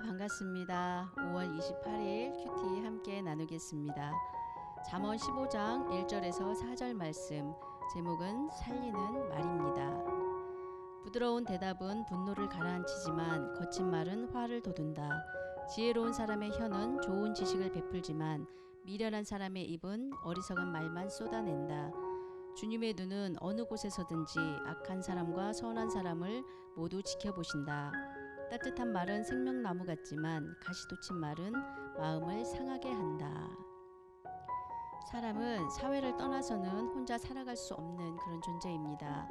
반갑습니다. 5월 28일 큐티 함께 나누겠습니다. 잠언 15장 1절에서 4절 말씀. 제목은 살리는 말입니다. 부드러운 대답은 분노를 가라앉히지만 거친 말은 화를 돋운다. 지혜로운 사람의 혀는 좋은 지식을 베풀지만 미련한 사람의 입은 어리석은 말만 쏟아낸다. 주님의 눈은 어느 곳에서든지 악한 사람과 선한 사람을 모두 지켜보신다. 따뜻한 말은 생명나무 같지만 가시돋친 말은 마음을 상하게 한다. 사람은 사회를 떠나서는 혼자 살아갈 수 없는 그런 존재입니다.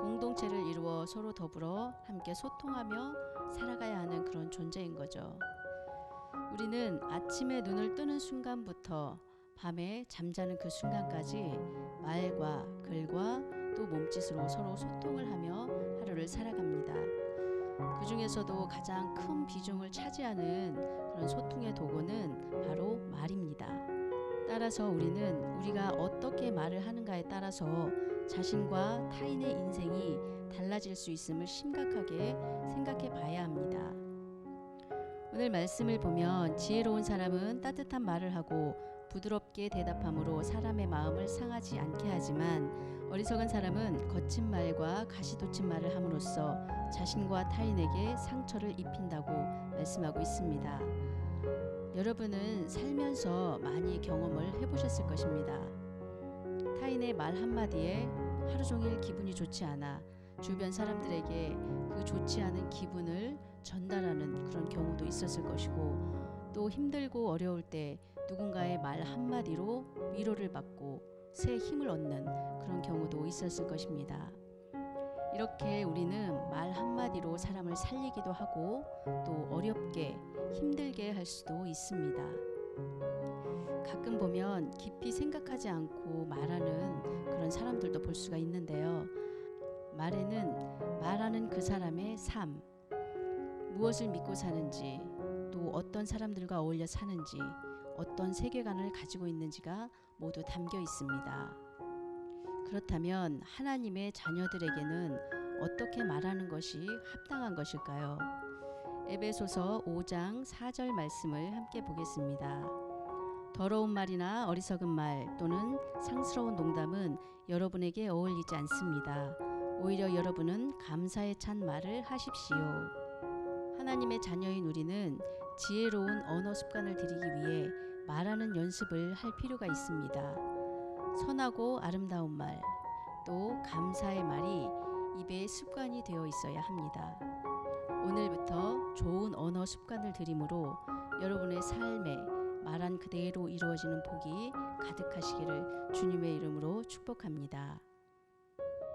공동체를 이루어 서로 더불어 함께 소통하며 살아가야 하는 그런 존재인 거죠. 우리는 아침에 눈을 뜨는 순간부터 밤에 잠자는 그 순간까지 말과 글과 또 몸짓으로 서로 소통을 하며 하루를 살아갑니다. 그 중에서도 가장 큰 비중을 차지하는 그런 소통의 도구는 바로 말입니다. 따라서 우리는 우리가 어떻게 말을 하는가에 따라서 자신과 타인의 인생이 달라질 수 있음을 심각하게 생각해 봐야 합니다. 오늘 말씀을 보면 지혜로운 사람은 따뜻한 말을 하고 부드럽게 대답함으로 사람의 마음을 상하지 않게 하지만 어리석은 사람은 거친 말과 가시돋친 말을 함으로써 자신과 타인에게 상처를 입힌다고 말씀하고 있습니다. 여러분은 살면서 많이 경험을 해보셨을 것입니다. 타인의 말 한마디에 하루 종일 기분이 좋지 않아 주변 사람들에게 그 좋지 않은 기분을 전달하는 그런 경우도 있었을 것이고 또 힘들고 어려울 때 누군가의 말 한마디로 위로를 받고 새 힘을 얻는 그런 경우도 있었을 것입니다. 이렇게 우리는 말 한마디로 사람을 살리기도 하고 또 어렵게 힘들게 할 수도 있습니다. 가끔 보면 깊이 생각하지 않고 말하는 그런 사람들도 볼 수가 있는데요. 말에는 말하는 그 사람의 삶, 무엇을 믿고 사는지, 또 어떤 사람들과 어울려 사는지, 어떤 세계관을 가지고 있는지가 모두 담겨 있습니다. 그렇다면 하나님의 자녀들에게는 어떻게 말하는 것이 합당한 것일까요? 에베소서 5장 4절 말씀을 함께 보겠습니다. 더러운 말이나 어리석은 말 또는 상스러운 농담은 여러분에게 어울리지 않습니다. 오히려 여러분은 감사에 찬 말을 하십시오. 하나님의 자녀인 우리는 지혜로운 언어 습관을 들이기 위해 말하는 연습을 할 필요가 있습니다. 선하고 아름다운 말, 또 감사의 말이 입에 습관이 되어 있어야 합니다. 오늘부터 좋은 언어 습관을 들임으로 여러분의 삶에 말한 그대로 이루어지는 복이 가득하시기를 주님의 이름으로 축복합니다.